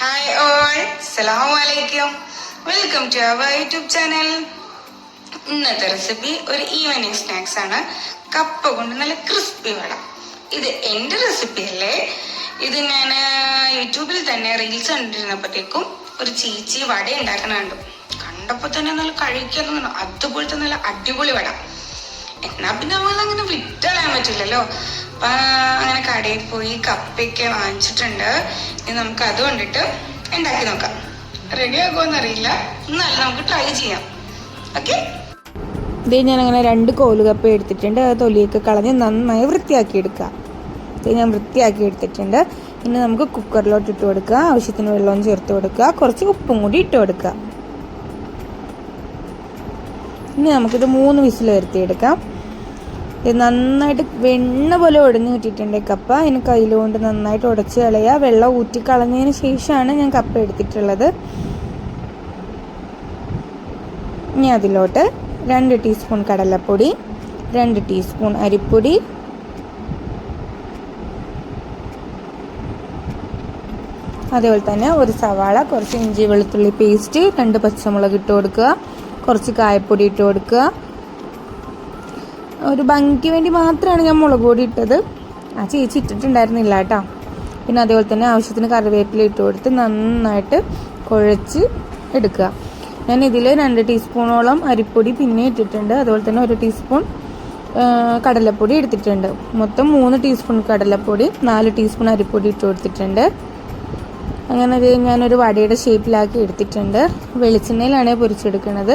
Hi all സലാം അലൈക്കും welcome to our YouTube channel ഇന്നത്തെ റെസിപ്പി ഒരു ഈവനിങ് സ്നാക്സ് ആണ്. കപ്പ കൊണ്ട് നല്ല ക്രിസ്പി വട. ഇത് എന്റെ റെസിപ്പി അല്ലേ? ഇത് ഞാൻ യൂട്യൂബിൽ തന്നെ റീൽസ് കണ്ടിരുന്നപ്പോഴത്തേക്കും ഒരു ചീച്ചി വട ഉണ്ടാക്കുന്നുണ്ട് കണ്ടപ്പോൾ തന്നെ നല്ല തോന്നുന്നു അതുപോലത്തെ നല്ല അടിപൊളി വട. എന്നാ പിന്നെ അങ്ങനെ വിട്ടളയാൻ പറ്റില്ലല്ലോ. അപ്പൊ അങ്ങനെ കടയിൽ പോയി കപ്പയൊക്കെ വാങ്ങിച്ചിട്ടുണ്ട്. ഇനി നമുക്ക് അത് കൊണ്ടിട്ട് ഉണ്ടാക്കി നോക്കാം. റെഡി ആകുമോന്ന് അറിയില്ല. എന്നാലും നമുക്ക് ട്രൈ ചെയ്യാം. ഓക്കെ ഇത് അങ്ങനെ രണ്ട് കോലുകപ്പ എടുത്തിട്ടുണ്ട്. അത് തൊലിയൊക്കെ കളഞ്ഞ് നന്നായി വൃത്തിയാക്കി എടുക്കാം ഇത് ഞാൻ വൃത്തിയാക്കി എടുത്തിട്ടുണ്ട്. ഇനി നമുക്ക് കുക്കറിലോട്ട് ഇട്ട് കൊടുക്കുക. ആവശ്യത്തിന് വെള്ളവും ചേർത്ത് കൊടുക്കുക. കുറച്ച് ഉപ്പും കൂടി ഇട്ട് കൊടുക്കുക. ഇനി നമുക്കിത് മൂന്ന് വിസിൽ വരുത്തിയെടുക്കാം. നന്നായിട്ട് വെണ്ണ പോലെ ഉടഞ്ഞു കിട്ടിയിട്ടുണ്ട് കപ്പ. അതിന് കയ്യിലുകൊണ്ട് നന്നായിട്ട് ഉടച്ച് കളയുക. വെള്ളം ഊറ്റി കളഞ്ഞതിന് ശേഷമാണ് ഞാൻ കപ്പ എടുത്തിട്ടുള്ളത്. ഇനി അതിലോട്ട് രണ്ട് ടീസ്പൂൺ കടലപ്പൊടി രണ്ട് ടീസ്പൂൺ അരിപ്പൊടി അതേപോലെ തന്നെ ഒരു സവാള കുറച്ച് ഇഞ്ചി വെളുത്തുള്ളി പേസ്റ്റ് രണ്ട് പച്ചമുളക് ഇട്ട് കൊടുക്കുക കുറച്ച് കായപ്പൊടി ഇട്ട് കൊടുക്കുക. ഒരു ഭംഗിക്ക് വേണ്ടി മാത്രമാണ് ഞാൻ മുളക് പൊടി ഇട്ടത്. ആ ചേച്ചി ഇട്ടിട്ടുണ്ടായിരുന്നില്ല കേട്ടോ. പിന്നെ അതേപോലെ തന്നെ ആവശ്യത്തിന് കറിവേപ്പില ഇട്ട് കൊടുത്ത് നന്നായിട്ട് കുഴച്ച് എടുക്കുക. ഞാൻ ഇതിൽ രണ്ട് ടീസ്പൂണോളം അരിപ്പൊടി പിന്നെ ഇട്ടിട്ടുണ്ട്. അതുപോലെ തന്നെ ഒരു ടീസ്പൂൺ കടലപ്പൊടി എടുത്തിട്ടുണ്ട്. മൊത്തം മൂന്ന് ടീസ്പൂൺ കടലപ്പൊടി നാല് ടീസ്പൂൺ അരിപ്പൊടി ഇട്ട് കൊടുത്തിട്ടുണ്ട്. അങ്ങനെ ഞാനൊരു വടയുടെ ഷേപ്പിലാക്കി എടുത്തിട്ടുണ്ട്. വെളിച്ചെണ്ണയിലാണ് പൊരിച്ചെടുക്കുന്നത്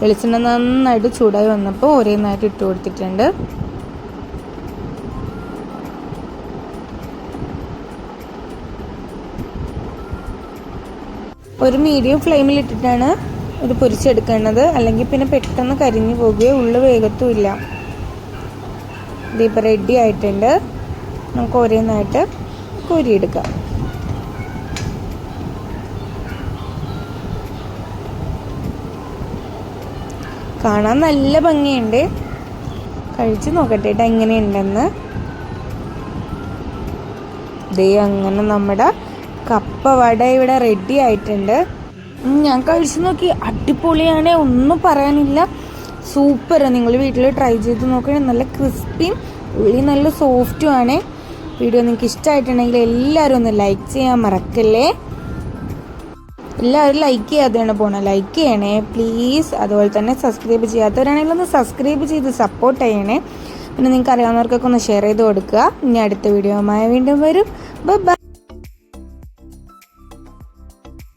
വെളിച്ചെണ്ണ നന്നായിട്ട് ചൂടായി വന്നപ്പോൾ ഒരേന്നായിട്ട് ഇട്ട് കൊടുത്തിട്ടുണ്ട്. ഒരു മീഡിയം ഫ്ലെയിമിൽ ഇട്ടിട്ടാണ് ഇത് പൊരിച്ചെടുക്കേണ്ടത്. അല്ലെങ്കിൽ പിന്നെ പെട്ടെന്ന് കരിഞ്ഞു പോകുകയോ ഉള്ളു വേഗത്തും ഇല്ല. ഇതിപ്പോൾ റെഡി ആയിട്ടുണ്ട്. നമുക്ക് ഓരോന്നായിട്ട് കോരിയെടുക്കാം. കാണാൻ നല്ല ഭംഗിയുണ്ട്. കഴിച്ച് നോക്കട്ടെ കേട്ടോ എങ്ങനെയുണ്ടെന്ന്. ദേ അങ്ങനെ നമ്മുടെ കപ്പ വട ഇവിടെ റെഡി ആയിട്ടുണ്ട്. ഞാൻ കഴിച്ചു നോക്കി. അടിപൊളിയാണ് ഒന്നും പറയാനില്ല. സൂപ്പർ നിങ്ങൾ വീട്ടിൽ ട്രൈ ചെയ്ത് നോക്കണേ നല്ല ക്രിസ്പിയും ഉള്ളി നല്ല സോഫ്റ്റും ആണ്. വീഡിയോ നിങ്ങൾക്ക് ഇഷ്ടമായിട്ടുണ്ടെങ്കിൽ എല്ലാവരും ഒന്ന് ലൈക്ക് ചെയ്യാൻ മറക്കല്ലേ? എല്ലാവരും ലൈക്ക് ചെയ്യാതെയാണ് പോണത്. ലൈക്ക് ചെയ്യണേ പ്ലീസ് അതുപോലെ തന്നെ സബ്സ്ക്രൈബ് ചെയ്യാത്തവരാണെങ്കിൽ ഒന്ന് സബ്സ്ക്രൈബ് ചെയ്ത് സപ്പോർട്ട് ചെയ്യണേ. പിന്നെ നിങ്ങൾക്ക് അറിയാവുന്നവർക്കൊക്കെ ഒന്ന് ഷെയർ ചെയ്ത് കൊടുക്കുക. ഇനി അടുത്ത വീഡിയോയുമായി വീണ്ടും വരും. ബൈ